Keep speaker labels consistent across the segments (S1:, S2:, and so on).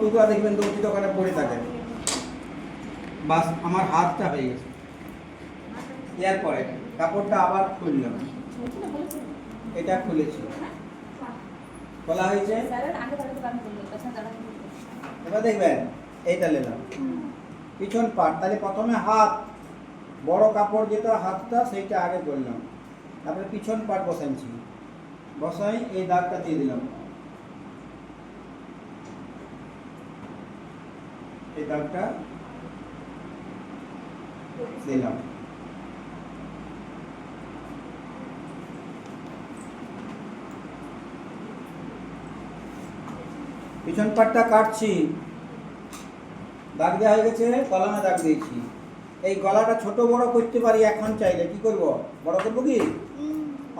S1: টুকরা দেখবেন দর্জি দোকানে পড়ে থাকে। বাস, আমার হাতটা হয়ে গেছে। এরপরে কাপড়টা আবার খুললাম। এটা খুলেছি খোলা হয়েছে? এবার দেখবেন, এইটা নিলাম। পিছন পাট তাহলে প্রথমে হাত, বড় কাপড় যেটা হাতটা, সেইটা আগে করলাম। তারপরে পিছন পাট বসাইছি। বসাই এই দাগটা দিয়ে দিলাম। এই দাগটা দিলাম পিছন পাটটা কাটছি। দাগ দেওয়া হয়ে গেছে কলামে দাগ দিয়েছি। এই গলাটা ছোট বড় করতে পারি এখন চাইলে কি করব? বড় করব কি?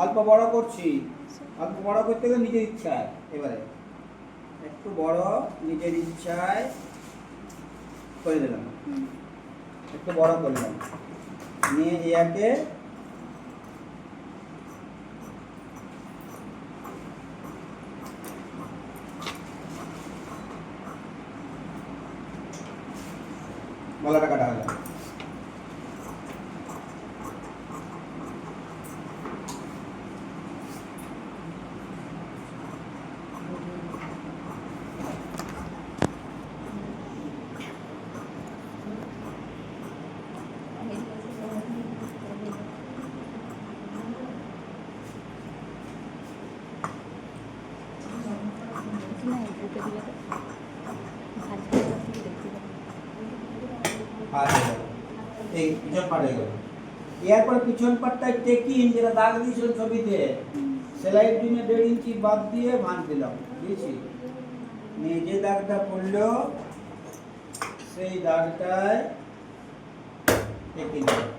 S1: অল্প বড় করছি। অল্প বড় করতে গেলে নিজের ইচ্ছায়। এবারে একটু বড় নিজের ইচ্ছায় করে দিলাম। একটু বড় করলাম নিয়ে ইয়াকে গলাটা কাটা হয়ে গেল এই পিছন পাট হয়ে গেল এরপরে পিছন পাটটায় টেকিন যেটা দাগ দিয়েছিল ছবিতে। সেলাইয়ের জন্য দেড় ইঞ্চি বাদ দিয়ে ভাঁজ দিলাম দিয়েছি নিয়ে যে দাগটা পড়ল, সেই দাগটায় টেকিং দিলাম।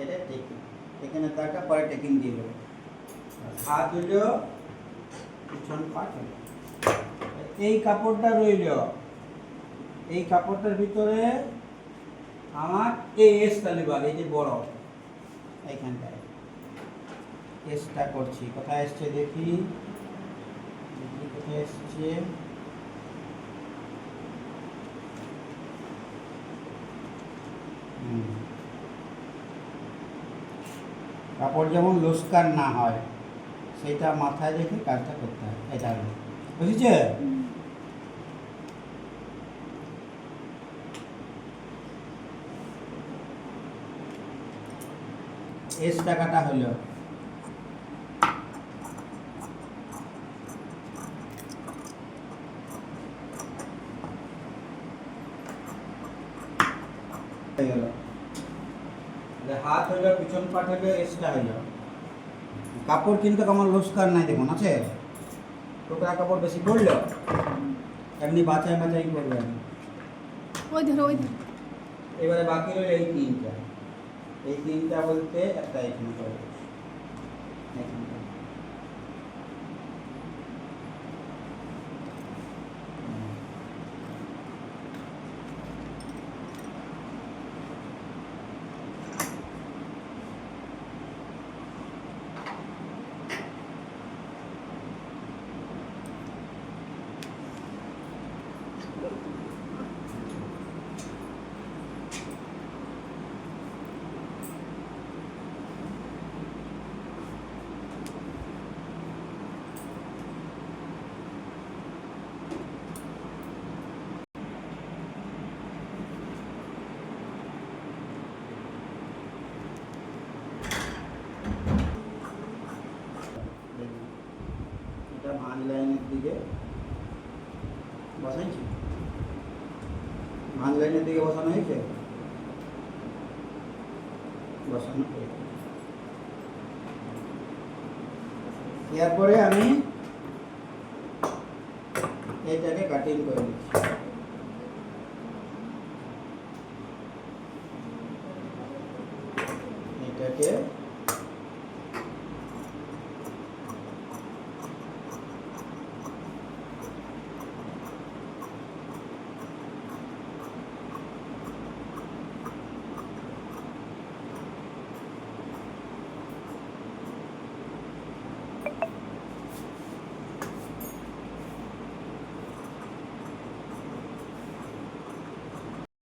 S1: এটা টেকিং। এখানে দাগটা পরে টেকিং দিল হাত হইল পিছন পাট হলো। এই কাপড়টা রইল। এই কাপড়টার ভিতরে আমার এই এসটা নেবার এই যে বড়, এইখানটায়। এসটা করছি। কোথায় এসছে দেখি? কোথায় এসছে। কাপড় যেমন লোস্কার না হয়, সেটা মাথায় রেখে কাজটা করতে হয়। এটা বুঝেছে? এস টাকাটা হলো। হাত হইল পিছন পাট হইল এসটা হইল কাপড় কিন্তু আমার লোস্কার নাই দেখুন আছে? টুকরা কাপড় বেশি পড়ল এমনি বাছাই বাছাই করবেন।
S2: ওই ধরো ওই ধরো।
S1: এবারে বাকি রইল এই তিনটা। এই তিনটা বলতে একটা এখানে হবে। মাঝ লাইনের দিকে বসাইছি মাঝ লাইনের দিকে বসানো হয়েছে? বসানো হয়েছে। এরপরে আমি এটাকে কাটিং করে দিচ্ছি। এটাকে